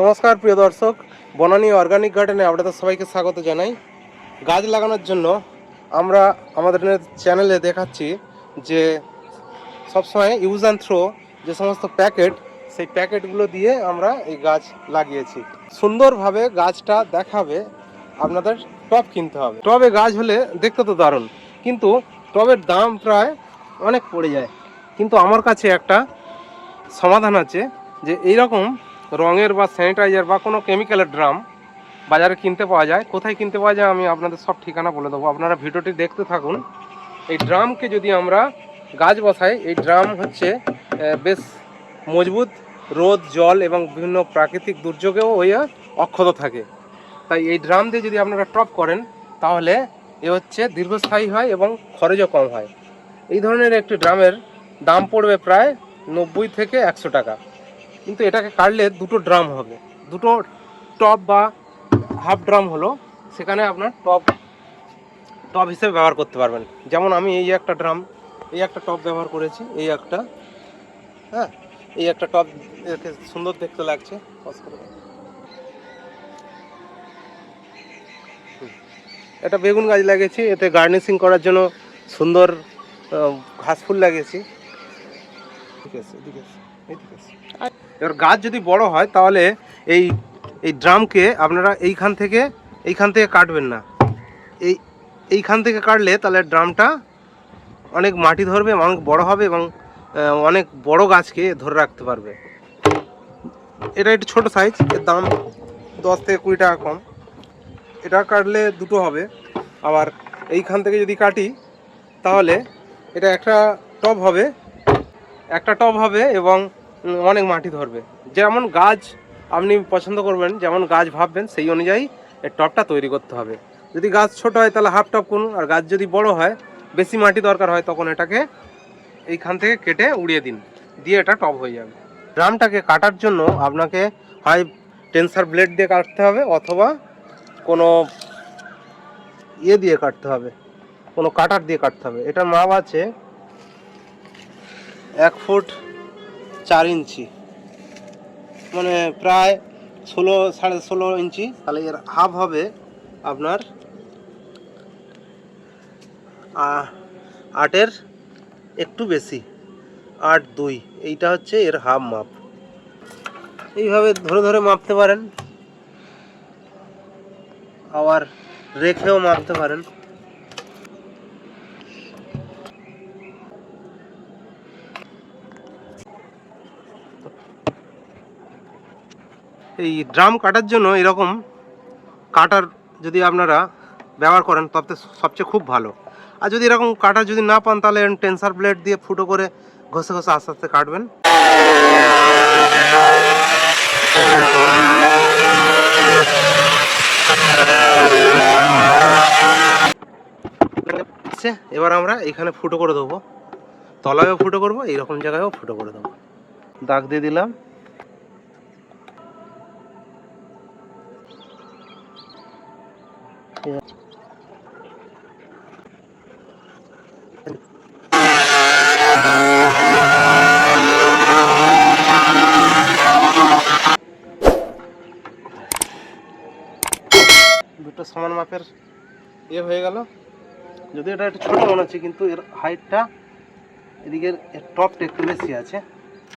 নমস্কার, প্রিয় দর্শক। বনানী অর্গানিক গার্ডেনে আপনাদের সবাইকে স্বাগত জানাই। গাছ লাগানোর জন্য আমরা আমাদের চ্যানেলে দেখাচ্ছি যে সবসময় ইউজ অ্যান্ড থ্রো যে সমস্ত প্যাকেট, সেই প্যাকেটগুলো দিয়ে আমরা এই গাছ লাগিয়েছি। সুন্দরভাবে গাছটা দেখাবে, আপনাদের টব কিনতে হবে। টবে গাছ হলে দেখতে তো দারুণ, কিন্তু টবের দাম প্রায় অনেক পড়ে যায়। কিন্তু আমার কাছে একটা সমাধান আছে যে এইরকম রঙের বা স্যানিটাইজার বা কোনো কেমিক্যালের ড্রাম বাজারে কিনতে পাওয়া যায়। কোথায় কিনতে পাওয়া যায় আমি আপনাদের সব ঠিকানা বলে দেবো। আপনারা ভিডিওটি দেখতে থাকুন। এই ড্রামকে যদি আমরা গাছ বসাই, এই ড্রাম হচ্ছে বেশ মজবুত রোদ, জল এবং বিভিন্ন প্রাকৃতিক দুর্যোগেও ওই অক্ষত থাকে। তাই এই ড্রাম দিয়ে যদি আপনারা টপ করেন, তাহলে এ হচ্ছে দীর্ঘস্থায়ী হয় এবং খরচও কম হয়। এই ধরনের একটি ড্রামের দাম পড়বে প্রায় নব্বই থেকে একশো টাকা। কিন্তু এটাকে কাটলে দুটো ড্রাম হবে। দুটো টপ বা হাফ ড্রাম হলো, সেখানে আপনার টপ টপ হিসেবে ব্যবহার করতে পারবেন। যেমন আমি এই একটা ড্রাম, এই একটা টপ ব্যবহার করেছি, এই একটা হ্যাঁ এই একটা টপ সুন্দর দেখতে লাগছে। এটা বেগুন গাছ লাগিয়েছি, এতে গার্নিশিং করার জন্য সুন্দর ঘাস ফুল লাগিয়েছি। ঠিক আছে ঠিক আছে এবার গাছ যদি বড় হয়, তাহলে এই এই ড্রামকে আপনারা এইখান থেকে এইখান থেকে কাটবেন না। এই, এইখান থেকে কাটলে তাহলে ড্রামটা অনেক মাটি ধরবে, অনেক বড় হবে এবং অনেক বড় গাছকে ধরে রাখতে পারবে। এটা একটু ছোট সাইজ এর দাম দশ থেকে কুড়ি টাকা কম। এটা কাটলে দুটো হবে। আবার এইখান থেকে যদি কাটি, তাহলে এটা একটা টব হবে। একটা টব হবে এবং অনেক মাটি ধরবে। যেমন গাছ আপনি পছন্দ করবেন, যেমন গাছ ভাববেন, সেই অনুযায়ী এর টবটা তৈরি করতে হবে। যদি গাছ ছোট হয় তাহলে হাফ টপ করুন, আর গাছ যদি বড় হয়, বেশি মাটি দরকার হয়, তখন এটাকে এইখান থেকে কেটে উড়িয়ে দিন, দিয়ে এটা টব হয়ে যাবে। ড্রামটাকে কাটার জন্য আপনাকে হয় টেন্সার ব্লেড দিয়ে কাটতে হবে, অথবা কোনো ইয়ে দিয়ে কাটতে হবে, কোনো কাটার দিয়ে কাটতে হবে। এটার মাপ আছে এক ফুট চার ইঞ্চি। মানে প্রায় ষোলো, সাড়ে ষোলো ইঞ্চি। তাহলে এর হাফ হবে আপনার আটের একটু বেশি। আট, দুই, এইটা হচ্ছে এর হাফ মাপ। এইভাবে ধরে ধরে মাপতে পারেন। আবার রেখেও মাপতে পারেন। এই ড্রাম কাটার জন্য এরকম কাটার যদি আপনারা ব্যবহার করেন, তবে সবচেয়ে খুব ভালো। আর যদি এরকম কাটার যদি না পান, তাহলে টেন্সার ব্লেড দিয়ে ফুটো করে ঘষে ঘষে আস্তে আস্তে কাটবেন। এবার আমরা এখানে ফুটো করে দেবো। তলায়ও ফুটো করব, এইরকম জায়গায়ও ফুটো করে দেবো। দাগ দিয়ে দিলাম। দুটো সমান মাপের ইয়ে হয়ে গেল। যদি এটা একটু ছোট মনে হচ্ছে, কিন্তু এর হাইটটা এদিকের টপটা একটু বেশি আছে।